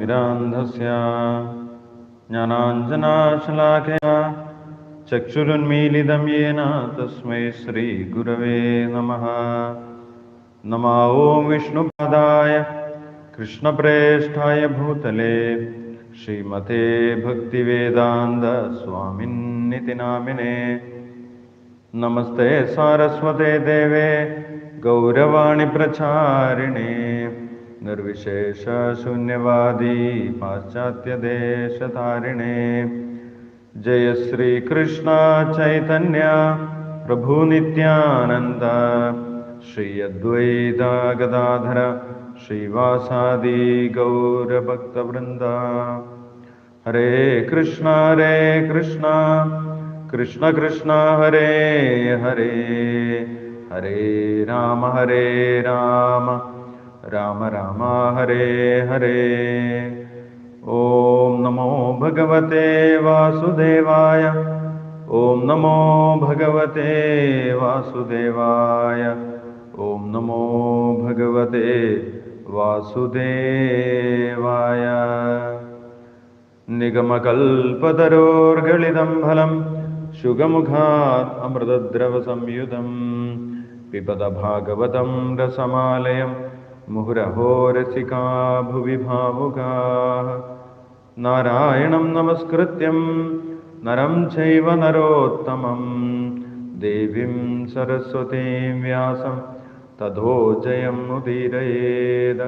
विरान्धस्य ज्ञानाञ्जनाशलाखया चक्षुरुन्मीलितं येन तस्मै श्रीगुरवे नमः। नमा ॐ विष्णुपादाय कृष्णप्रेष्ठाय भूतले श्रीमते भक्तिवेदान्तस्वामिन्निति नामिने नमस्ते सारस्वते देवे गौरवाणि प्रचारिणे निर्विशेषशून्यवादी पाश्चात्यदेशतारिणे जय श्रीकृष्ण चैतन्य प्रभुनित्यानन्द श्री अद्वैत गदाधर श्रीवासादि गौरभक्तवृन्द। हरे कृष्ण हरे कृष्ण। कृष्ण कृष्ण हरे हरे। हरे राम हरे राम राम राम हरे हरे। ॐ नमो भगवते वासुदेवाय। ॐ नमो भगवते वासुदेवाय। ॐ नमो भगवते वासुदेवाय। निगमकल्पतरोर्गलितं फलं शुगमुखात् अमृतद्रवसंयुतं पिबद भागवतं रसमालयं मुहुरहो रसिका भुवि भावुकाः नारायणं नमस्कृत्यं नरं चैव नरोत्तमं। देवीं सरस्वतीं व्यासं ततो जयमुदीरयेद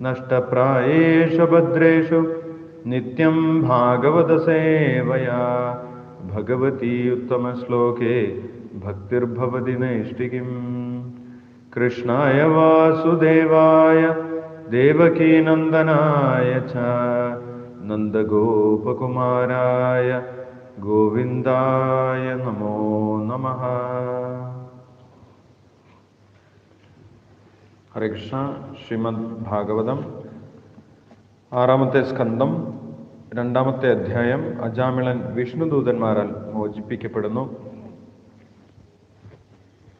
नष्टप्रायेषु भद्रेषु नित्यं भागवतसेवया। भगवती उत्तमश्लोके भक्तिर्भवति नैष्टिकीम् കൃഷ്ണായ വാസുദേവായ ദേവകീനന്ദനായ ച നന്ദഗോപകുമാരായ ഗോവിന്ദായ നമോ നമ. ഹരേ കൃഷ്ണ. ശ്രീമദ് ഭാഗവതം. ആറാമത്തെ സ്കന്ധം രണ്ടാമത്തെ അധ്യായം അജാമിളൻ വിഷ്ണുദൂതന്മാരാൽ മോചിപ്പിക്കപ്പെടുന്നു.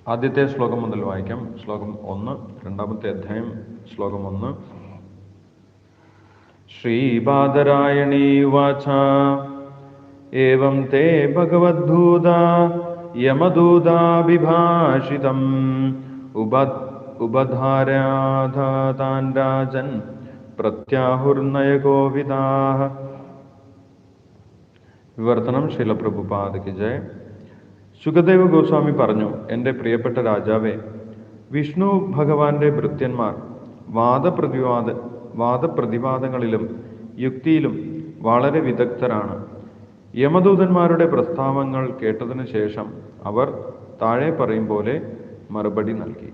ആദ്യത്തെ ശ്ലോകം മുതൽ വായിക്കാം. ശ്ലോകം ഒന്ന് രണ്ടാമത്തെ അധ്യായം ശ്ലോകം ഒന്ന്. ശ്രീബാദരായണീ വാച ഏവം തേ ഭഗവദ്ഭൂത യമദൂതാഭിഭാഷിതം. ഉപ ഉപധാരാധാതാൻ രാജൻ പ്രത്യാഹുർനയകോവിദാഹ വിവർത്തനം ശിലപ്രഭുപാദയ്ക്ക് ജയ. സുഖദേവ ഗോസ്വാമി പറഞ്ഞു എന്റെ പ്രിയപ്പെട്ട രാജാവേ വിഷ്ണു ഭഗവാന്റെ ഭൃത്യന്മാർ വാദപ്രതിവാദ വാദപ്രതിവാദങ്ങളിലും യുക്തിയിലും വളരെ വിദഗ്ധരാണ്. യമദൂതന്മാരുടെ പ്രസ്താവങ്ങൾ കേട്ടതിന് ശേഷം അവർ താഴെ പറയും പോലെ മറുപടി നൽകി.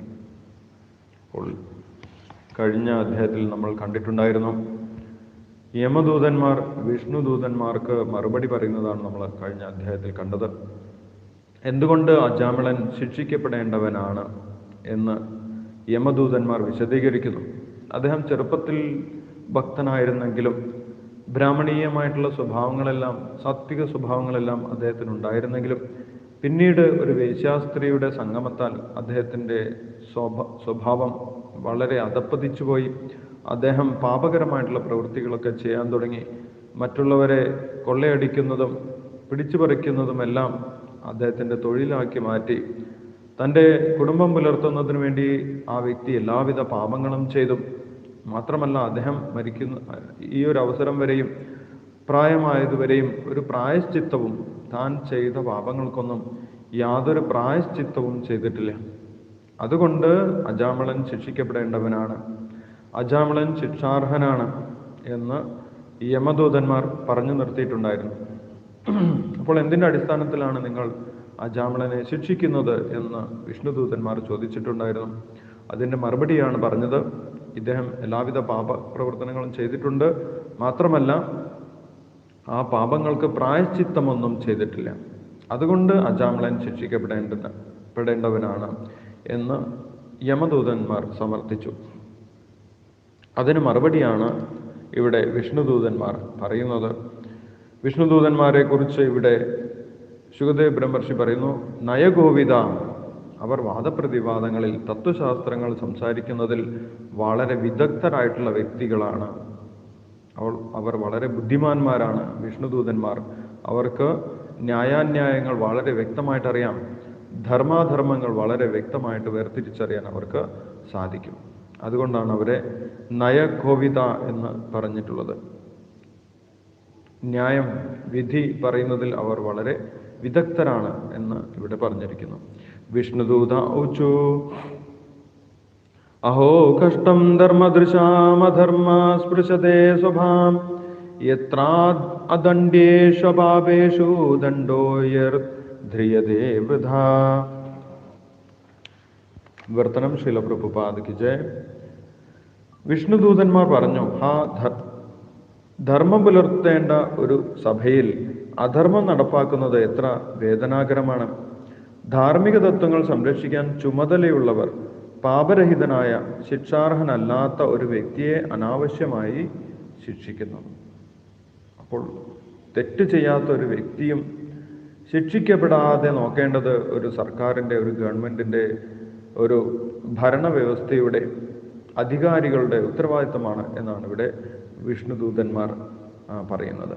കഴിഞ്ഞ അധ്യായത്തിൽ നമ്മൾ കണ്ടിട്ടുണ്ടായിരുന്നു യമദൂതന്മാർ വിഷ്ണുദൂതന്മാർക്ക് മറുപടി പറയുന്നതാണ് നമ്മൾ കഴിഞ്ഞ അധ്യായത്തിൽ കണ്ടത്. എന്തുകൊണ്ട് അജാമിളൻ ശിക്ഷിക്കപ്പെടേണ്ടവനാണ് എന്ന് യമദൂതന്മാർ വിശദീകരിക്കുന്നു. അദ്ദേഹം ചെറുപ്പത്തിൽ ഭക്തനായിരുന്നെങ്കിലും ബ്രാഹ്മണീയമായിട്ടുള്ള സ്വഭാവങ്ങളെല്ലാം സാത്വിക സ്വഭാവങ്ങളെല്ലാം അദ്ദേഹത്തിന് ഉണ്ടായിരുന്നെങ്കിലും പിന്നീട് ഒരു വേശ്യാസ്ത്രീയുടെ സംഗമത്താൽ അദ്ദേഹത്തിന്റെ സ്വഭ സ്വഭാവം വളരെ അതപ്പതിച്ചു പോയി. അദ്ദേഹം പാപകരമായിട്ടുള്ള പ്രവൃത്തികളൊക്കെ ചെയ്യാൻ തുടങ്ങി. മറ്റുള്ളവരെ കൊള്ളയടിക്കുന്നതും പിടിച്ചു പറിക്കുന്നതുമെല്ലാം അദ്ദേഹത്തിന്റെ തൊഴിലാക്കി മാറ്റി. തന്റെ കുടുംബം പുലർത്തുന്നതിന് വേണ്ടി ആ വ്യക്തി എല്ലാവിധ പാപങ്ങളും ചെയ്തു. മാത്രമല്ല അദ്ദേഹം മരിക്കുന്ന ഈ ഒരു അവസരം വരെയും പ്രായമായതുവരെയും ഒരു പ്രായശ്ചിത്തവും താൻ ചെയ്ത പാപങ്ങൾക്കൊന്നും യാതൊരു പ്രായശ്ചിത്തവും ചെയ്തിട്ടില്ല. അതുകൊണ്ട് അജാമളൻ ശിക്ഷിക്കപ്പെടേണ്ടവനാണ്. അജാമളൻ ശിക്ഷാർഹനാണ് എന്ന് യമദൂതന്മാർ പറഞ്ഞു നിർത്തിയിട്ടുണ്ടായിരുന്നു. അപ്പോൾ എന്തിന്റെ അടിസ്ഥാനത്തിലാണ് നിങ്ങൾ ആ ജാമളനെ ശിക്ഷിക്കുന്നത് എന്ന് വിഷ്ണുദൂതന്മാർ ചോദിച്ചിട്ടുണ്ടായിരുന്നു. അതിന്റെ മറുപടിയാണ് പറഞ്ഞത്. ഇദ്ദേഹം എല്ലാവിധ പാപ പ്രവർത്തനങ്ങളും ചെയ്തിട്ടുണ്ട്. മാത്രമല്ല ആ പാപങ്ങൾക്ക് പ്രായശ്ചിത്തമൊന്നും ചെയ്തിട്ടില്ല. അതുകൊണ്ട് അജാമളൻ ശിക്ഷിക്കപ്പെടേണ്ട പെടേണ്ടവനാണ് എന്ന് യമദൂതന്മാർ സമർത്ഥിച്ചു. അതിന് മറുപടിയാണ് ഇവിടെ വിഷ്ണുദൂതന്മാർ പറയുന്നത്. വിഷ്ണുദൂതന്മാരെ കുറിച്ച് ഇവിടെ ശുഗദേവ് ബ്രഹ്മർഷി പറയുന്നു നയഗോവിത അവർ വാദപ്രതിവാദങ്ങളിൽ തത്വശാസ്ത്രങ്ങൾ സംസാരിക്കുന്നതിൽ വളരെ വിദഗ്ധരായിട്ടുള്ള വ്യക്തികളാണ്. അവൾ അവർ വളരെ ബുദ്ധിമാന്മാരാണ് വിഷ്ണുദൂതന്മാർ. അവർക്ക് ന്യായാന്യായങ്ങൾ വളരെ വ്യക്തമായിട്ടറിയാം. ധർമാധർമ്മങ്ങൾ വളരെ വ്യക്തമായിട്ട് വേർതിരിച്ചറിയാൻ അവർക്ക് സാധിക്കും. അതുകൊണ്ടാണ് അവരെ നയകോവിത എന്ന് പറഞ്ഞിട്ടുള്ളത്. ന്യായം വിധി പറയുന്നതിൽ അവർ വളരെ വിദഗ്ധരാണ് എന്ന് ഇവിടെ പറഞ്ഞിരിക്കുന്നു. വിഷ്ണുദൂത ഊച്ചു അഹോ കഷ്ടം ധർമ്മദൃശാമധർമ്മ സ്പൃശതേ സ്വഭാം. യത്രാ അദണ്ഡ്യേഷു പാപേഷു ദണ്ഡോയർ ധ്രിയതേ വൃഥാ. വർത്തനം ശിലപ്രഭുപാദിക്ക് ജയ. വിഷ്ണുദൂതന്മാർ പറഞ്ഞു ഹാ ധർമ്മം പുലർത്തേണ്ട ഒരു സഭയിൽ അധർമ്മം നടപ്പാക്കുന്നത് എത്ര വേദനാകരമാണ്. ധാർമ്മിക തത്വങ്ങൾ സംരക്ഷിക്കാൻ ചുമതലയുള്ളവർ പാപരഹിതനായ ശിക്ഷാർഹനല്ലാത്ത ഒരു വ്യക്തിയെ അനാവശ്യമായി ശിക്ഷിക്കുന്നു. അപ്പോൾ തെറ്റ് ചെയ്യാത്ത ഒരു വ്യക്തിയും ശിക്ഷിക്കപ്പെടാതെ നോക്കേണ്ടത് ഒരു സർക്കാരിന്റെ ഒരു ഗവൺമെന്റിന്റെ ഒരു ഭരണവ്യവസ്ഥയുടെ അധികാരികളുടെ ഉത്തരവാദിത്തമാണ് എന്നാണ് ഇവിടെ വിഷ്ണുദൂതന്മാർ പറയുന്നത്.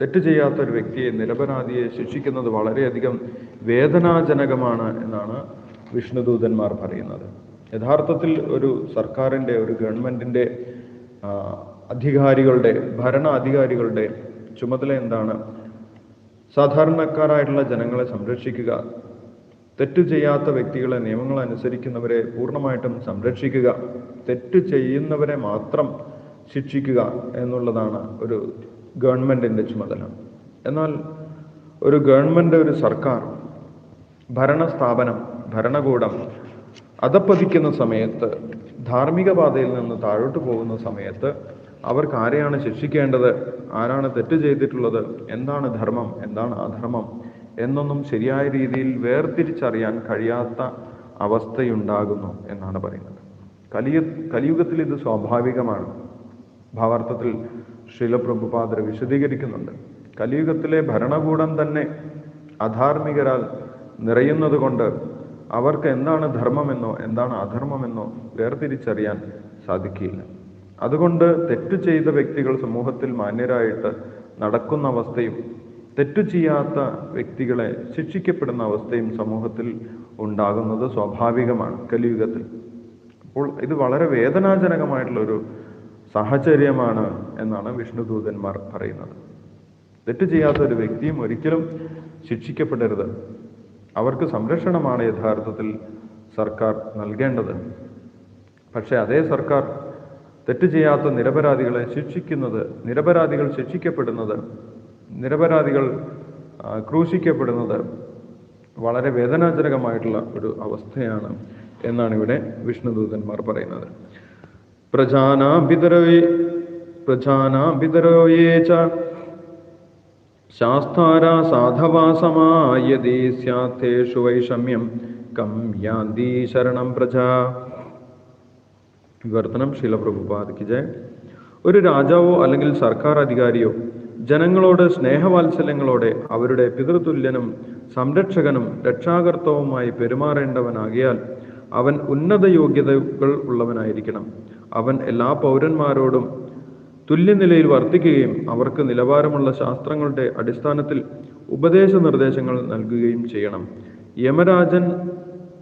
തെറ്റ് ചെയ്യാത്ത ഒരു വ്യക്തിയെ നിരപരാധിയെ ശിക്ഷിക്കുന്നത് വളരെയധികം വേദനാജനകമാണ് എന്നാണ് വിഷ്ണുദൂതന്മാർ പറയുന്നത്. യഥാർത്ഥത്തിൽ ഒരു സർക്കാരിന്റെ ഒരു ഗവൺമെന്റിന്റെ അധികാരികളുടെ ഭരണ അധികാരികളുടെ ചുമതല എന്താണ്? സാധാരണക്കാരായിട്ടുള്ള ജനങ്ങളെ സംരക്ഷിക്കുക തെറ്റ് ചെയ്യാത്ത വ്യക്തികളെ നിയമങ്ങൾ അനുസരിക്കുന്നവരെ പൂർണമായിട്ടും സംരക്ഷിക്കുക തെറ്റ് ചെയ്യുന്നവരെ മാത്രം ശിക്ഷിക്കുക എന്നുള്ളതാണ് ഒരു ഗവൺമെന്റിന്റെ ചുമതല. എന്നാൽ ഒരു ഗവൺമെന്റ് ഒരു സർക്കാർ ഭരണസ്ഥാപനം ഭരണകൂടം അതപ്പതിക്കുന്ന സമയത്ത് ധാർമ്മിക പാതയിൽ നിന്ന് താഴോട്ട് പോകുന്ന സമയത്ത് അവർക്ക് ആരെയാണ് ശിക്ഷിക്കേണ്ടത്? ആരാണ് തെറ്റ് ചെയ്തിട്ടുള്ളത്? എന്താണ് ധർമ്മം? എന്താണ് അധർമ്മം? എന്നൊന്നും ശരിയായ രീതിയിൽ വേർതിരിച്ചറിയാൻ കഴിയാത്ത അവസ്ഥയുണ്ടാകുന്നു എന്നാണ് പറയുന്നത്. കലിയ കലിയുഗത്തിൽ ഇത് സ്വാഭാവികമാണ്. ഭാവാർത്ഥത്തിൽ ശീലപ്രഭുപാദർ വിശദീകരിക്കുന്നുണ്ട്. കലിയുഗത്തിലെ ഭരണകൂടം തന്നെ അധാർമികരാൽ നിറയുന്നതുകൊണ്ട് അവർക്ക് എന്താണ് ധർമ്മമെന്നോ എന്താണ് അധർമ്മമെന്നോ വേർതിരിച്ചറിയാൻ സാധിക്കില്ല. അതുകൊണ്ട് തെറ്റു ചെയ്ത വ്യക്തികൾ സമൂഹത്തിൽ മാന്യരായിട്ട് നടക്കുന്ന അവസ്ഥയും തെറ്റു ചെയ്യാത്ത വ്യക്തികളെ ശിക്ഷിക്കപ്പെടുന്ന അവസ്ഥയും സമൂഹത്തിൽ ഉണ്ടാകുന്നത് സ്വാഭാവികമാണ് കലിയുഗത്തിൽ. അപ്പോൾ ഇത് വളരെ വേദനാജനകമായിട്ടുള്ളൊരു സാഹചര്യമാണ് എന്നാണ് വിഷ്ണുദൂതന്മാർ പറയുന്നത്. തെറ്റ് ചെയ്യാത്ത ഒരു വ്യക്തിയും ഒരിക്കലും ശിക്ഷിക്കപ്പെടരുത്. അവർക്ക് സംരക്ഷണമാണ് യഥാർത്ഥത്തിൽ സർക്കാർ നൽകേണ്ടത്. പക്ഷേ അതേ സർക്കാർ തെറ്റ് ചെയ്യാത്ത നിരപരാധികളെ ശിക്ഷിക്കുന്നത് നിരപരാധികൾ ശിക്ഷിക്കപ്പെടുന്നത് നിരപരാധികൾ ക്രൂശിക്കപ്പെടുന്നത് വളരെ വേദനാജനകമായിട്ടുള്ള ഒരു അവസ്ഥയാണ് എന്നാണ് ഇവിടെ വിഷ്ണുദൂതന്മാർ പറയുന്നത്. പ്രജാനാം പിതരോയേ പ്രജാനാം പിതരോയേ ച ശാസ്താര സാധവാസമായതി സ്യാത്തേഷു വൈഷമ്യം കം യാന്തി ശരണം പ്രജാ വിവർത്തനം ശീലപ്രഭുപാദിക്ക് ജയ ഒരു രാജാവോ അല്ലെങ്കിൽ സർക്കാർ അധികാരിയോ ജനങ്ങളോട് സ്നേഹവാത്സല്യങ്ങളോടെ അവരുടെ പിതൃതുല്യനും സംരക്ഷകനും രക്ഷാകർത്താവുമായി പെരുമാറേണ്ടവനാകിയാൽ അവൻ ഉന്നത യോഗ്യതകൾ ഉള്ളവനായിരിക്കണം. അവൻ എല്ലാ പൗരന്മാരോടും തുല്യനിലയിൽ വർത്തിക്കുകയും അവർക്ക് നിലവാരമുള്ള ശാസ്ത്രങ്ങളുടെ അടിസ്ഥാനത്തിൽ ഉപദേശ നിർദ്ദേശങ്ങൾ നൽകുകയും ചെയ്യണം. യമരാജൻ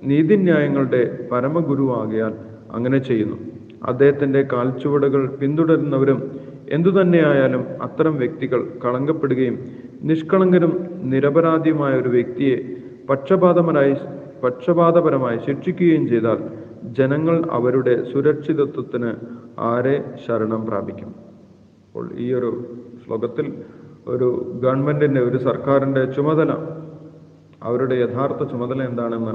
നീതിന്യായങ്ങളുടെ പരമഗുരുവാകയാൽ അങ്ങനെ ചെയ്യുന്നു. അദ്ദേഹത്തിന്റെ കാൽച്ചുവടുകൾ പിന്തുടരുന്നവരും എന്തുതന്നെയായാലും അത്തരം വ്യക്തികൾ കളങ്കപ്പെടുകയും നിഷ്കളങ്കരും നിരപരാധിയുമായ ഒരു വ്യക്തിയെ പക്ഷപാതപരമായി പക്ഷപാതപരമായി ശിക്ഷിക്കുകയും ചെയ്താൽ ജനങ്ങൾ അവരുടെ സുരക്ഷിതത്വത്തിന് ആരെ ശരണം പ്രാപിക്കും? അപ്പോൾ ഈ ഒരു ശ്ലോകത്തിൽ ഒരു ഗവൺമെന്റിന്റെ ഒരു സർക്കാരിന്റെ ചുമതല അവരുടെ യഥാർത്ഥ ചുമതല എന്താണെന്ന്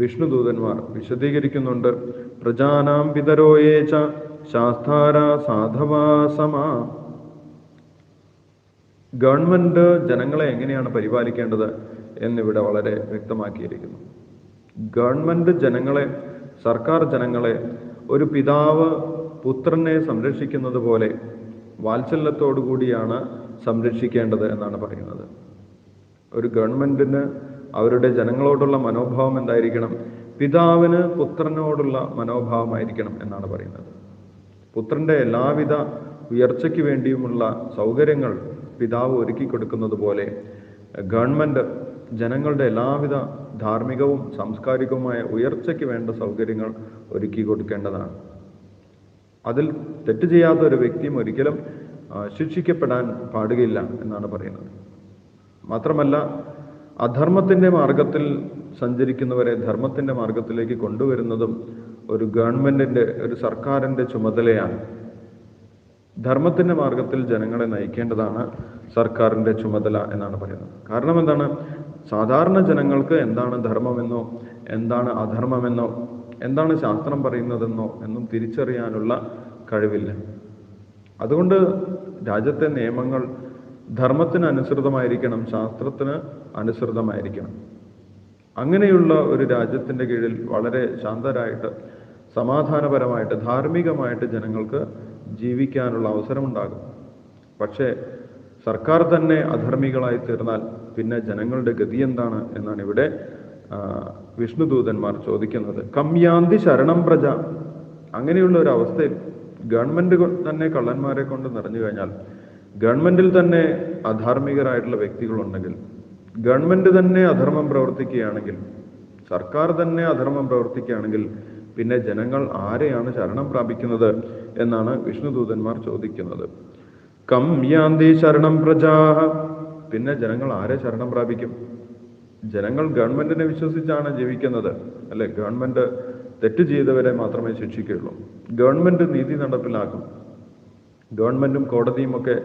വിഷ്ണുദൂതന്മാർ വിശദീകരിക്കുന്നുണ്ട്. പ്രജാനാം പിതരോയേച്ച ശാസ്താര സാധവാസമാ ഗവൺമെന്റ് ജനങ്ങളെ എങ്ങനെയാണ് പരിപാലിക്കേണ്ടത് എന്നിവിടെ വളരെ വ്യക്തമാക്കിയിരിക്കുന്നു. ഗവൺമെന്റ് ജനങ്ങളെ സർക്കാർ ജനങ്ങളെ ഒരു പിതാവ് പുത്രനെ സംരക്ഷിക്കുന്നത് പോലെ കൂടിയാണ് സംരക്ഷിക്കേണ്ടത് എന്നാണ് പറയുന്നത്. ഒരു ഗവൺമെന്റിന് അവരുടെ ജനങ്ങളോടുള്ള മനോഭാവം എന്തായിരിക്കണം? പിതാവിന് പുത്രനോടുള്ള മനോഭാവമായിരിക്കണം എന്നാണ് പറയുന്നത്. പുത്രന്റെ എല്ലാവിധ ഉയർച്ചയ്ക്ക് വേണ്ടിയുമുള്ള സൗകര്യങ്ങൾ പിതാവ് ഒരുക്കി കൊടുക്കുന്നത് പോലെ ഗവൺമെന്റ് ജനങ്ങളുടെ എല്ലാവിധ ധാർമ്മികവും സാംസ്കാരികവുമായ ഉയർച്ചയ്ക്ക് വേണ്ട സൗകര്യങ്ങൾ ഒരുക്കി കൊടുക്കേണ്ടതാണ്. അതിൽ തെറ്റ് ചെയ്യാത്ത ഒരു വ്യക്തിയും ഒരിക്കലും ശിക്ഷിക്കപ്പെടാൻ പാടുകയില്ല എന്നാണ് പറയുന്നത്. മാത്രമല്ല അധർമ്മത്തിന്റെ മാർഗത്തിൽ സഞ്ചരിക്കുന്നവരെ ധർമ്മത്തിന്റെ മാർഗത്തിലേക്ക് കൊണ്ടുവരുന്നതും ഒരു ഗവൺമെന്റിന്റെ ഒരു സർക്കാരിന്റെ ചുമതലയാണ്. ധർമ്മത്തിന്റെ മാർഗത്തിൽ ജനങ്ങളെ നയിക്കേണ്ടതാണ് സർക്കാരിന്റെ ചുമതല എന്നാണ് പറയുന്നത്. കാരണം എന്താണ്? സാധാരണ ജനങ്ങൾക്ക് എന്താണ് ധർമ്മമെന്നോ എന്താണ് അധർമ്മമെന്നോ എന്താണ് ശാസ്ത്രം പറയുന്നതെന്നോ എന്നും തിരിച്ചറിയാനുള്ള കഴിവില്ല. അതുകൊണ്ട് രാജ്യത്തെ നിയമങ്ങൾ ധർമ്മത്തിന് അനുസൃതമായിരിക്കണം ശാസ്ത്രത്തിന് അനുസൃതമായിരിക്കണം. അങ്ങനെയുള്ള ഒരു രാജ്യത്തിന്റെ കീഴിൽ വളരെ ശാന്തരായിട്ട് സമാധാനപരമായിട്ട് ധാർമ്മികമായിട്ട് ജനങ്ങൾക്ക് ജീവിക്കാനുള്ള അവസരമുണ്ടാകും. പക്ഷേ സർക്കാർ തന്നെ അധർമ്മികളായി തീർന്നാൽ പിന്നെ ജനങ്ങളുടെ ഗതി എന്താണ് എന്നാണ് ഇവിടെ വിഷ്ണുദൂതന്മാർ ചോദിക്കുന്നത്. കമ്യാന്തി ശരണം പ്രജ. അങ്ങനെയുള്ള ഒരു അവസ്ഥയിൽ ഗവൺമെന്റ് തന്നെ കള്ളന്മാരെ കൊണ്ട് നിറഞ്ഞു കഴിഞ്ഞാൽ ഗവൺമെന്റിൽ തന്നെ അധാർമികരായിട്ടുള്ള വ്യക്തികളുണ്ടെങ്കിൽ ഗവൺമെന്റ് തന്നെ അധർമ്മം പ്രവർത്തിക്കുകയാണെങ്കിൽ സർക്കാർ തന്നെ അധർമ്മം പ്രവർത്തിക്കുകയാണെങ്കിൽ പിന്നെ ജനങ്ങൾ ആരെയാണ് ശരണം പ്രാപിക്കുന്നത് എന്നാണ് വിഷ്ണുദൂതന്മാർ ചോദിക്കുന്നത്. കം യാന്തി ശരണം പ്രജാഹ പിന്നെ ജനങ്ങൾ ആരെ ശരണം പ്രാപിക്കും? ജനങ്ങൾ ഗവൺമെന്റിനെ വിശ്വസിച്ചാണ് ജീവിക്കുന്നത്. അല്ലെ? ഗവൺമെന്റ് തെറ്റ് ചെയ്തവരെ മാത്രമേ ശിക്ഷിക്കുകയുള്ളൂ. ഗവൺമെന്റ് നീതി നടപ്പിലാക്കും. ഗവൺമെന്റും കോടതിയും ഒക്കെ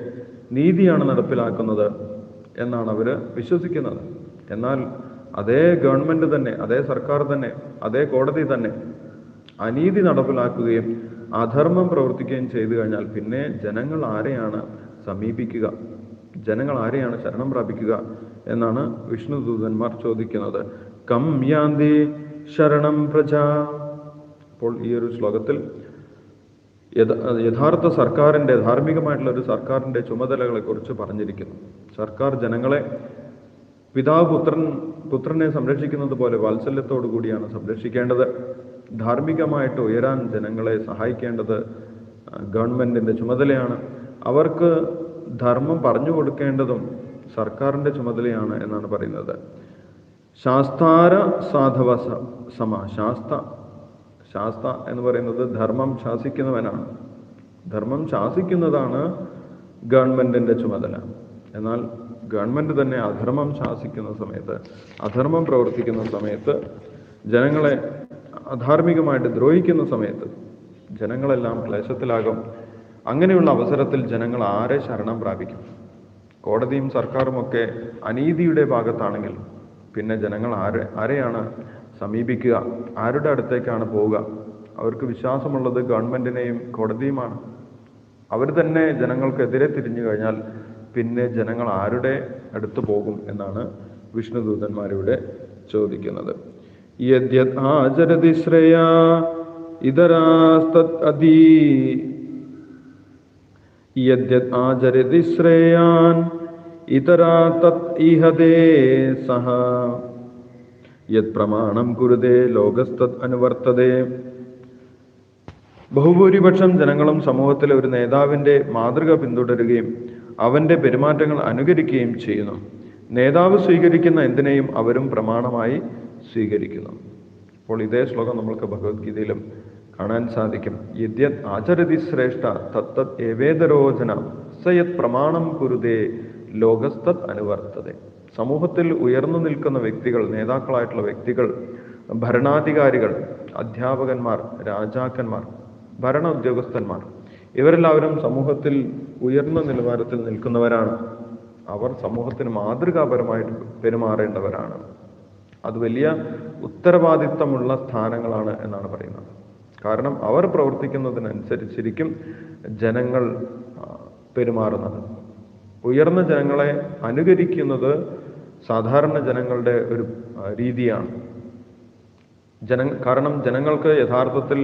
നീതിയാണ് നടപ്പിലാക്കുന്നത് എന്നാണ് അവർ വിശ്വസിക്കുന്നത്. എന്നാൽ അതേ ഗവൺമെന്റ് തന്നെ അതേ സർക്കാർ തന്നെ അതേ കോടതി തന്നെ അനീതി നടപ്പിലാക്കുകയും അധർമ്മം പ്രവർത്തിക്കുകയും ചെയ്തു കഴിഞ്ഞാൽ പിന്നെ ജനങ്ങൾ ആരെയാണ് സമീപിക്കുക? ജനങ്ങൾ ആരെയാണ് ശരണം പ്രാപിക്കുക എന്നാണ് വിഷ്ണുദൂതന്മാർ ചോദിക്കുന്നത്. കം യാന്തി ശരണം പ്രജ. അപ്പോൾ ഈ ഒരു ശ്ലോകത്തിൽ യഥാർത്ഥ സർക്കാരിന്റെ ധാർമ്മികമായിട്ടുള്ള ഒരു സർക്കാരിന്റെ ചുമതലകളെക്കുറിച്ച് പറഞ്ഞിരിക്കുന്നു. സർക്കാർ ജനങ്ങളെ പിതാവ് പുത്രൻ പുത്രനെ സംരക്ഷിക്കുന്നത് പോലെ വാത്സല്യത്തോടു കൂടിയാണ് സംരക്ഷിക്കേണ്ടത്. ധാർമ്മികമായിട്ട് ഉയരാൻ ജനങ്ങളെ സഹായിക്കേണ്ടത് ഗവൺമെന്റിന്റെ ചുമതലയാണ്. അവർക്ക് ധർമ്മം പറഞ്ഞു കൊടുക്കേണ്ടതും സർക്കാരിന്റെ ചുമതലയാണ് എന്നാണ് പറയുന്നത്. ശാസ്താര സാധവ സമ ശാസ്ത ശാസ്ത എന്ന് പറയുന്നത് ധർമ്മം ശാസിക്കുന്നവനാണ്. ധർമ്മം ശാസിക്കുന്നതാണ് ഗവൺമെന്റിന്റെ ചുമതല. എന്നാൽ ഗവൺമെന്റ് തന്നെ അധർമ്മം ശാസിക്കുന്ന സമയത്ത് അധർമ്മം പ്രവർത്തിക്കുന്ന സമയത്ത് ജനങ്ങളെ അധാർമികമായിട്ട് ദ്രോഹിക്കുന്ന സമയത്ത് ജനങ്ങളെല്ലാം ക്ലേശത്തിലാകും അങ്ങനെയുള്ള അവസരത്തിൽ ജനങ്ങൾ ആരെ ശരണം പ്രാപിക്കും? കോടതിയും സർക്കാരും ഒക്കെ അനീതിയുടെ ഭാഗത്താണെങ്കിൽ പിന്നെ ജനങ്ങൾ ആരെ ആരെയാണ് സമീപിക്കുക? ആരുടെ അടുത്തേക്കാണ് പോവുക? അവർക്ക് വിശ്വാസമുള്ളത് ഗവൺമെന്റിനെയും കോടതിയുമാണ്. അവർ തന്നെ ജനങ്ങൾക്കെതിരെ തിരിഞ്ഞു കഴിഞ്ഞാൽ പിന്നെ ജനങ്ങൾ ആരുടെ അടുത്ത് പോകും എന്നാണ് വിഷ്ണുദൂതന്മാരിവിടെ ചോദിക്കുന്നത്. ആചരതി ശ്രേയ ഇതരാസ്തത് ആചരതി ശ്രേയാൻ ഇതരാ തത് ഇഹദേ സഹ. യത് പ്രമാണം കുരുതേ ലോകസ്തത് അനുവർത്തതേ. ബഹുഭൂരിപക്ഷം ജനങ്ങളും സമൂഹത്തിലെ ഒരു നേതാവിന്റെ മാതൃക പിന്തുടരുകയും അവന്റെ പെരുമാറ്റങ്ങൾ അനുകരിക്കുകയും ചെയ്യുന്നു. നേതാവ് സ്വീകരിക്കുന്ന എന്തിനേയും അവരും പ്രമാണമായി സ്വീകരിക്കുന്നു. അപ്പോൾ ഇതേ ശ്ലോകം നമ്മൾക്ക് ഭഗവത്ഗീതയിലും കാണാൻ സാധിക്കും. യദ്യത് ആചരതി ശ്രേഷ്ഠ തത്തത് ഏവേദരോചന സയത് പ്രമാണം കുരുതേ ലോകസ്ഥത് അനുവർത്തതേ. സമൂഹത്തിൽ ഉയർന്നു നിൽക്കുന്ന വ്യക്തികൾ നേതാക്കളായിട്ടുള്ള വ്യക്തികൾ ഭരണാധികാരികൾ അധ്യാപകന്മാർ രാജാക്കന്മാർ ഭരണ ഉദ്യോഗസ്ഥന്മാർ ഇവരെല്ലാവരും സമൂഹത്തിൽ ഉയർന്ന നിലവാരത്തിൽ നിൽക്കുന്നവരാണ്. അവർ സമൂഹത്തിന് മാതൃകാപരമായിട്ട് പെരുമാറേണ്ടവരാണ്. അത് വലിയ ഉത്തരവാദിത്തമുള്ള സ്ഥാനങ്ങളാണ് എന്നാണ് പറയുന്നത്. കാരണം അവർ പ്രവർത്തിക്കുന്നതിനനുസരിച്ചിരിക്കും ജനങ്ങൾ പെരുമാറുന്നത്. ഉയർന്ന ജനങ്ങളെ അനുകരിക്കുന്നത് സാധാരണ ജനങ്ങളുടെ ഒരു രീതിയാണ്. ജന കാരണം ജനങ്ങൾക്ക് യഥാർത്ഥത്തിൽ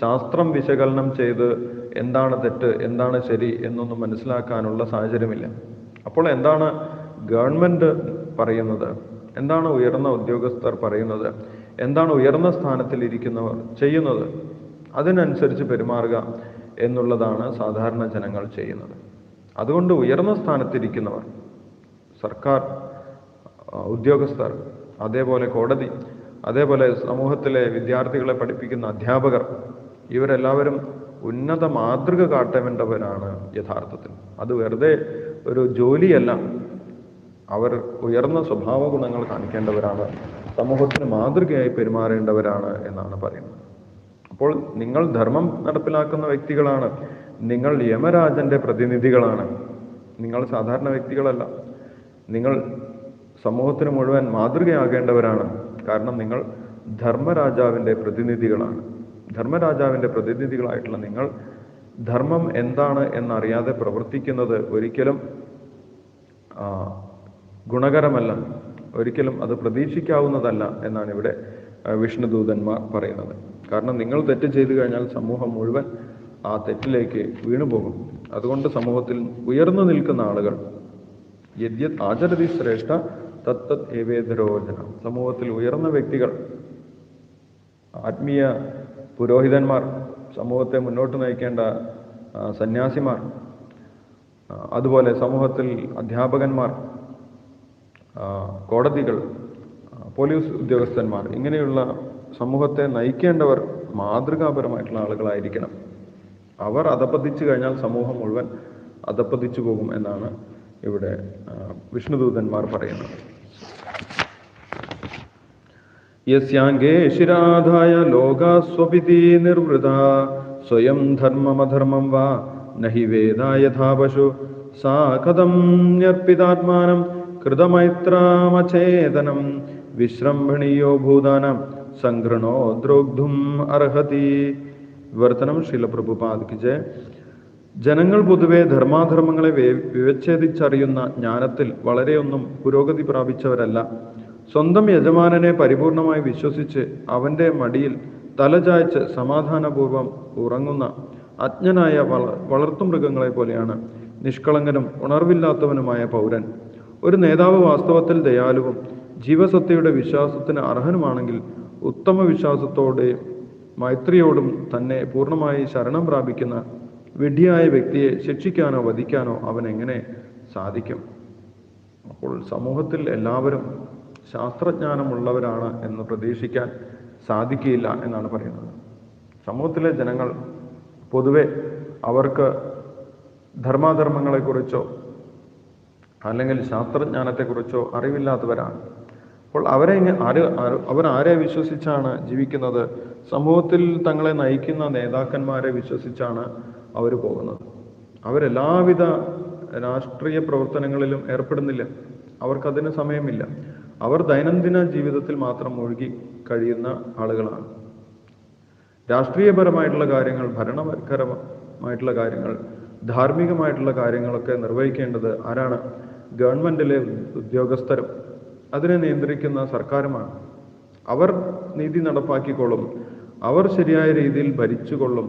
ശാസ്ത്രം വിശകലനം ചെയ്ത് എന്താണ് തെറ്റ് എന്താണ് ശരി എന്നൊന്നും മനസ്സിലാക്കാനുള്ള സാഹചര്യമില്ല. അപ്പോൾ എന്താണ് ഗവൺമെന്റ് പറയുന്നത്? എന്താണ് ഉയർന്ന ഉദ്യോഗസ്ഥർ പറയുന്നത്? എന്താണ് ഉയർന്ന സ്ഥാനത്തിൽ ഇരിക്കുന്നവർ ചെയ്യുന്നത്? അതിനനുസരിച്ച് പെരുമാറുക എന്നുള്ളതാണ് സാധാരണ ജനങ്ങൾ ചെയ്യുന്നത്. അതുകൊണ്ട് ഉയർന്ന സ്ഥാനത്തിരിക്കുന്നവർ സർക്കാർ ഉദ്യോഗസ്ഥർ അതേപോലെ കോടതി അതേപോലെ സമൂഹത്തിലെ വിദ്യാർത്ഥികളെ പഠിപ്പിക്കുന്ന അധ്യാപകർ ഇവരെല്ലാവരും ഉന്നത മാതൃക കാട്ടേണ്ടവരാണ് യഥാർത്ഥത്തിൽ. അത് വെറുതെ ഒരു ജോലിയല്ല. അവർ ഉയർന്ന സ്വഭാവ ഗുണങ്ങൾ കാണിക്കേണ്ടവരാണ് സമൂഹത്തിന് മാതൃകയായി പെരുമാറേണ്ടവരാണ് എന്നാണ് പറയുന്നത്. അപ്പോൾ നിങ്ങൾ ധർമ്മം നടപ്പിലാക്കുന്ന വ്യക്തികളാണ് നിങ്ങൾ യമരാജന്റെ പ്രതിനിധികളാണ് നിങ്ങൾ സാധാരണ വ്യക്തികളല്ല നിങ്ങൾ സമൂഹത്തിന് മുഴുവൻ മാതൃകയാകേണ്ടവരാണ് കാരണം നിങ്ങൾ ധർമ്മരാജാവിന്റെ പ്രതിനിധികളാണ്. ധർമ്മരാജാവിന്റെ പ്രതിനിധികളായിട്ടുള്ള നിങ്ങൾ ധർമ്മം എന്താണ് എന്നറിയാതെ പ്രവർത്തിക്കുന്നത് ഒരിക്കലും ഗുണകരമല്ല. ഒരിക്കലും അത് പ്രതീക്ഷിക്കാവുന്നതല്ല എന്നാണ് ഇവിടെ വിഷ്ണുദൂതന്മാർ പറയുന്നത്. കാരണം നിങ്ങൾ തെറ്റ് ചെയ്തു കഴിഞ്ഞാൽ സമൂഹം മുഴുവൻ ആ തെറ്റിലേക്ക് വീണുപോകും. അതുകൊണ്ട് സമൂഹത്തിൽ ഉയർന്നു നിൽക്കുന്ന ആളുകൾ യദ്യത് ആചരതി ശ്രേഷ്ഠ തത്തത് ഏവേദരോചന സമൂഹത്തിൽ ഉയർന്ന വ്യക്തികൾ ആത്മീയ പുരോഹിതന്മാർ സമൂഹത്തെ മുന്നോട്ട് നയിക്കേണ്ട സന്യാസിമാർ അതുപോലെ സമൂഹത്തിൽ അധ്യാപകന്മാർ കോടതികൾ പോലീസ് ഉദ്യോഗസ്ഥന്മാർ ഇങ്ങനെയുള്ള സമൂഹത്തെ നയിക്കേണ്ടവർ മാതൃകാപരമായിട്ടുള്ള ആളുകളായിരിക്കണം. അവർ അധപ്പതിച്ചു കഴിഞ്ഞാൽ സമൂഹം മുഴുവൻ അധപ്പതിച്ചു പോകും എന്നാണ് ഇവിടെ വിഷ്ണുദൂതന്മാർ പറയുന്നത്. യസ്യാംഗേ ശിരാധായ ലോകാസ്വപിതി നിർവൃത സ്വയം ധർമ്മമധർമ്മം വാ നഹി വേദ യഥാപശു സാ കഥം ന്യർപ്പിതാത്മാനം കൃതമൈത്രാമചേതനം വിശ്രംഭണീയോ ഭൂതാനം സംഘൃണോ ദ്രോഗ്ധും അർഹതി. വിവർത്തനം ശീലപ്രഭുപാദിക്ക് ജനങ്ങൾ പൊതുവെ ധർമാധർമ്മങ്ങളെ വിവച്ഛേദിച്ചറിയുന്ന ജ്ഞാനത്തിൽ വളരെയൊന്നും പുരോഗതി പ്രാപിച്ചവരല്ല. സ്വന്തം യജമാനനെ പരിപൂർണമായി വിശ്വസിച്ച് അവന്റെ മടിയിൽ തലചായ്ച്ച് സമാധാനപൂർവം ഉറങ്ങുന്ന അജ്ഞനായ വള വളർത്തുമൃഗങ്ങളെ പോലെയാണ് നിഷ്കളങ്കനും ഉണർവില്ലാത്തവനുമായ പൗരൻ. ഒരു നേതാവ് വാസ്തവത്തിൽ ദയാലുവും ജീവസത്തയുടെ വിശ്വാസത്തിന് അർഹനുമാണെങ്കിൽ ഉത്തമ വിശ്വാസത്തോടെ മൈത്രിയോടും തന്നെ പൂർണമായി ശരണം പ്രാപിക്കുന്ന വിഡ്ഢിയായ വ്യക്തിയെ ശിക്ഷിക്കാനോ വധിക്കാനോ അവൻ എങ്ങനെ സാധിക്കും? അപ്പോൾ സമൂഹത്തിൽ എല്ലാവരും ശാസ്ത്രജ്ഞാനമുള്ളവരാണ് എന്ന് പ്രതീക്ഷിക്കാൻ സാധിക്കില്ല എന്നാണ് പറയുന്നത്. സമൂഹത്തിലെ ജനങ്ങൾ പൊതുവെ അവർക്ക് ധർമാധർമ്മങ്ങളെക്കുറിച്ചോ അല്ലെങ്കിൽ ശാസ്ത്രജ്ഞാനത്തെക്കുറിച്ചോ അറിവില്ലാത്തവരാണ്. അപ്പോൾ അവരെ ആര് ആരെ വിശ്വസിച്ചാണ് ജീവിക്കുന്നത്? സമൂഹത്തിൽ തങ്ങളെ നയിക്കുന്ന നേതാക്കന്മാരെ വിശ്വസിച്ചാണ് അവർ പോകുന്നത്. അവരെല്ലാവിധ രാഷ്ട്രീയ പ്രവർത്തനങ്ങളിലും ഏർപ്പെടുന്നില്ല. അവർക്കതിന് സമയമില്ല. അവർ ദൈനംദിന ജീവിതത്തിൽ മാത്രം മുഴുകി കഴിയുന്ന ആളുകളാണ്. രാഷ്ട്രീയപരമായിട്ടുള്ള കാര്യങ്ങൾ ഭരണപരമായിട്ടുള്ള കാര്യങ്ങൾ ധാർമ്മികമായിട്ടുള്ള കാര്യങ്ങളൊക്കെ നിർവഹിക്കേണ്ടത് ആരാണ്? ഗവൺമെന്റിലെ ഉദ്യോഗസ്ഥരും അതിനെ നിയന്ത്രിക്കുന്ന സർക്കാരുമാണ്. അവർ നീതി നടപ്പാക്കിക്കൊള്ളും അവർ ശരിയായ രീതിയിൽ ഭരിച്ചുകൊള്ളും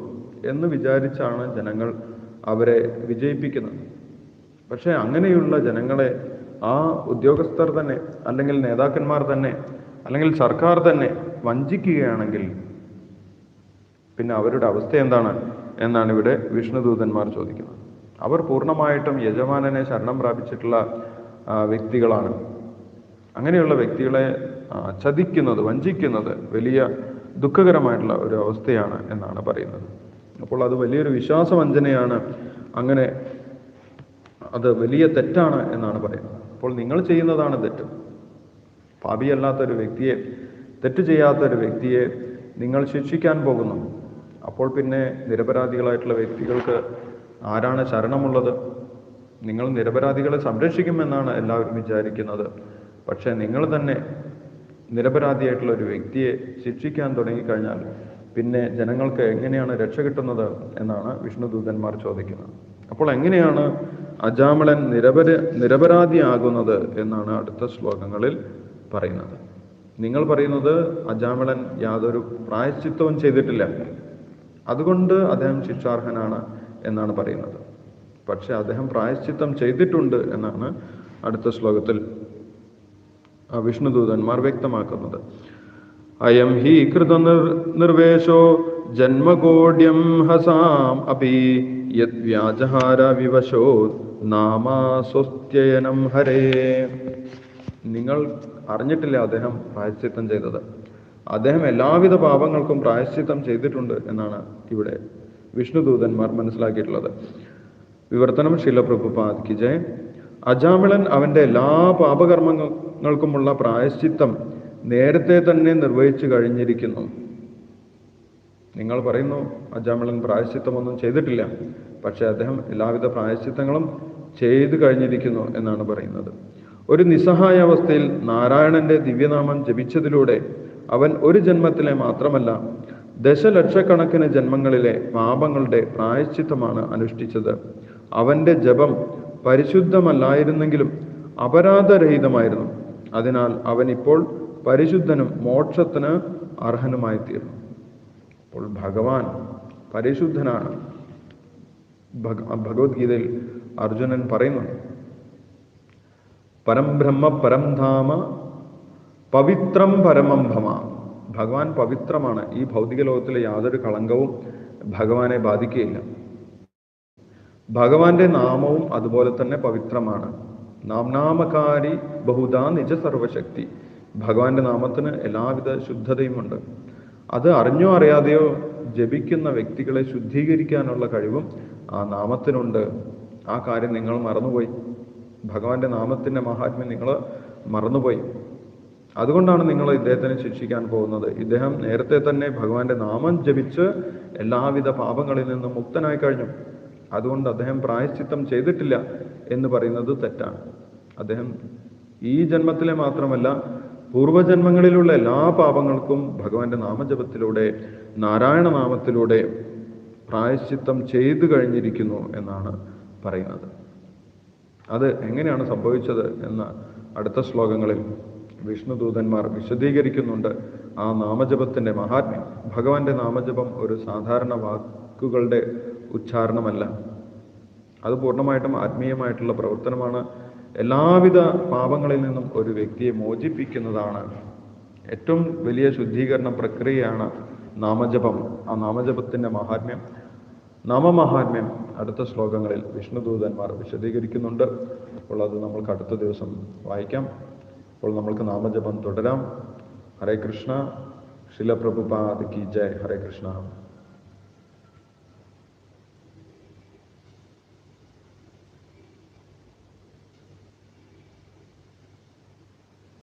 എന്ന് വിചാരിച്ചാണ് ജനങ്ങൾ അവരെ വിജയിപ്പിക്കുന്നത്. പക്ഷേ അങ്ങനെയുള്ള ജനങ്ങളെ ആ ഉദ്യോഗസ്ഥർ തന്നെ അല്ലെങ്കിൽ നേതാക്കന്മാർ തന്നെ അല്ലെങ്കിൽ സർക്കാർ തന്നെ വഞ്ചിക്കുകയാണെങ്കിൽ പിന്നെ അവരുടെ അവസ്ഥ എന്താണ് എന്നാണ് ഇവിടെ വിഷ്ണുദൂതന്മാർ ചോദിക്കുന്നത്. അവർ പൂർണമായിട്ടും യജമാനനെ ശരണം പ്രാപിച്ചിട്ടുള്ള വ്യക്തികളാണ്. അങ്ങനെയുള്ള വ്യക്തികളെ ചതിക്കുന്നത് വഞ്ചിക്കുന്നത് വലിയ ദുഃഖകരമായിട്ടുള്ള ഒരു അവസ്ഥയാണ് എന്നാണ് പറയുന്നത്. അപ്പോൾ അത് വലിയൊരു വിശ്വാസവഞ്ചനയാണ്. അങ്ങനെ അത് വലിയ തെറ്റാണ് എന്നാണ് പറയുന്നത്. അപ്പോൾ നിങ്ങൾ ചെയ്യുന്നതാണ് തെറ്റ്. പാപിയല്ലാത്ത ഒരു വ്യക്തിയെ തെറ്റ് ചെയ്യാത്ത ഒരു വ്യക്തിയെ നിങ്ങൾ ശിക്ഷിക്കാൻ പോകുന്നു. അപ്പോൾ പിന്നെ നിരപരാധികളായിട്ടുള്ള വ്യക്തികൾക്ക് ആരാണ് ശരണമുള്ളത്? നിങ്ങൾ നിരപരാധികളെ സംരക്ഷിക്കുമെന്നാണ് എല്ലാവരും വിചാരിക്കുന്നത്. പക്ഷേ നിങ്ങൾ തന്നെ നിരപരാധിയായിട്ടുള്ള ഒരു വ്യക്തിയെ ശിക്ഷിക്കാൻ തുടങ്ങിക്കഴിഞ്ഞാൽ പിന്നെ ജനങ്ങൾക്ക് എങ്ങനെയാണ് രക്ഷ കിട്ടുന്നത് എന്നാണ് വിഷ്ണുദൂതന്മാർ ചോദിക്കുന്നത്. അപ്പോൾ എങ്ങനെയാണ് അജാമളൻ നിരപര നിരപരാധിയാകുന്നത് എന്നാണ് അടുത്ത ശ്ലോകങ്ങളിൽ പറയുന്നത്. നിങ്ങൾ പറയുന്നത് അജാമളൻ യാതൊരു പ്രായശ്ചിത്തവും ചെയ്തിട്ടില്ല. അതുകൊണ്ട് അദ്ദേഹം ശിക്ഷാർഹനാണ്. എന്നാണ് പറയുന്നത്. പക്ഷെ അദ്ദേഹം പ്രായശ്ചിത്തം ചെയ്തിട്ടുണ്ട് എന്നാണ് അടുത്ത ശ്ലോകത്തിൽ ആ വിഷ്ണുദൂതന്മാർ വ്യക്തമാക്കുന്നത്. അയം ഹി കൃത നിർ നിർവേശോ ജന്മകോട്യം ഹസാം അപി യത് വ്യാജഹാര വിവശോ നാമാസ്വസ്ത്യയനം ഹരേ. നിങ്ങൾ അറിഞ്ഞിട്ടില്ല അദ്ദേഹം പ്രായശ്ചിത്തം ചെയ്തത്? അദ്ദേഹം എല്ലാവിധ പാപങ്ങൾക്കും പ്രായശ്ചിത്തം ചെയ്തിട്ടുണ്ട് എന്നാണ് ഇവിടെ വിഷ്ണുദൂതന്മാർ മനസ്സിലാക്കിയിട്ടുള്ളത്. വിവർത്തനം ശിലപ്രഭുപാദ് കി ജയ്. അജാമിളൻ അവന്റെ എല്ലാ പാപകർമ്മങ്ങൾക്കുമുള്ള പ്രായശ്ചിത്തം നേരത്തെ തന്നെ നിർവഹിച്ചു കഴിഞ്ഞിരിക്കുന്നു. നിങ്ങൾ പറയുന്നു അജാമിളൻ പ്രായശ്ചിത്തമൊന്നും ചെയ്തിട്ടില്ല. പക്ഷേ അദ്ദേഹം എല്ലാവിധ പ്രായശ്ചിത്തങ്ങളും ചെയ്തു കഴിഞ്ഞിരിക്കുന്നു എന്നാണ് പറയുന്നത്. ഒരു നിസ്സഹായ അവസ്ഥയിൽ നാരായണന്റെ ദിവ്യനാമം ജപിച്ചതിലൂടെ അവൻ ഒരു ജന്മത്തിലെ മാത്രമല്ല ദശലക്ഷക്കണക്കിന് ജന്മങ്ങളിലെ പാപങ്ങളുടെ പ്രായശ്ചിത്തമാണ് അനുഷ്ഠിച്ചത്. അവന്റെ ജപം പരിശുദ്ധമല്ലായിരുന്നെങ്കിലും അപരാധരഹിതമായിരുന്നു. അതിനാൽ അവൻ ഇപ്പോൾ പരിശുദ്ധനും മോക്ഷത്തിന് അർഹനുമായി തീർന്നു അപ്പോൾ ഭഗവാൻ പരിശുദ്ധനാണ്. ഭഗ- ഭഗവത്ഗീതയിൽ അർജുനൻ പറയുന്നുണ്ട്. പരം ബ്രഹ്മ പരം ധാമ പവിത്രം പരമം ഭമ ഭഗവാൻ പവിത്രമാണ്. ഈ ഭൗതിക ലോകത്തിലെ യാതൊരു കളങ്കവും ഭഗവാനെ ബാധിക്കുകയില്ല. ഭഗവാന്റെ നാമവും അതുപോലെ തന്നെ പവിത്രമാണ്. നാംനാമകാരി ബഹുദാ നിജ സർവശക്തി ഭഗവാന്റെ നാമത്തിന് എല്ലാവിധ ശുദ്ധതയുമുണ്ട്. അത് അറിഞ്ഞോ അറിയാതെയോ ജപിക്കുന്ന വ്യക്തികളെ ശുദ്ധീകരിക്കാനുള്ള കഴിവും ആ നാമത്തിനുണ്ട്. ആ കാര്യം നിങ്ങൾ മറന്നുപോയി. ഭഗവാന്റെ നാമത്തിന്റെ മഹാത്മ്യം നിങ്ങൾ മറന്നുപോയി. അതുകൊണ്ടാണ് നിങ്ങൾ ഇദ്ദേഹത്തിനെ ശിക്ഷിക്കാൻ പോകുന്നത്. ഇദ്ദേഹം നേരത്തെ തന്നെ ഭഗവാന്റെ നാമം ജപിച്ച് എല്ലാവിധ പാപങ്ങളിൽ നിന്നും മുക്തനായി കഴിഞ്ഞു. അതുകൊണ്ട് അദ്ദേഹം പ്രായശ്ചിത്തം ചെയ്തിട്ടില്ല എന്ന് പറയുന്നത് തെറ്റാണ്. അദ്ദേഹം ഈ ജന്മത്തിലെ മാത്രമല്ല പൂർവജന്മങ്ങളിലുള്ള എല്ലാ പാപങ്ങൾക്കും ഭഗവാന്റെ നാമജപത്തിലൂടെ നാരായണ നാമത്തിലൂടെ പ്രായശ്ചിത്തം ചെയ്തു കഴിഞ്ഞിരിക്കുന്നു എന്നാണ് പറയുന്നത്. അത് എങ്ങനെയാണ് സംഭവിച്ചത് എന്ന അടുത്ത ശ്ലോകങ്ങളിൽ വിഷ്ണുദൂതന്മാർ വിശദീകരിക്കുന്നുണ്ട്. ആ നാമജപത്തിന്റെ മഹാത്മ്യം. ഭഗവാന്റെ നാമജപം ഒരു സാധാരണ വാക്കുകളുടെ ഉച്ചാരണമല്ല. അത് പൂർണമായിട്ടും ആത്മീയമായിട്ടുള്ള പ്രവർത്തനമാണ്. എല്ലാവിധ പാപങ്ങളിൽ നിന്നും ഒരു വ്യക്തിയെ മോചിപ്പിക്കുന്നതാണ് ഏറ്റവും വലിയ ശുദ്ധീകരണ പ്രക്രിയയാണ് നാമജപം. ആ നാമജപത്തിന്റെ മഹാത്മ്യം. നാമമഹാത്മ്യം. അടുത്ത ശ്ലോകങ്ങളിൽ വിഷ്ണുദൂതന്മാർ വിശദീകരിക്കുന്നുണ്ട്. അപ്പോൾ അത് നമ്മൾക്ക് അടുത്ത ദിവസം വായിക്കാം. അപ്പോൾ നമ്മൾക്ക് നാമജപം തുടരാം. ഹരേ കൃഷ്ണ. ശിലപ്രഭുപാദ് കി ജയ്. ഹരേ കൃഷ്ണ.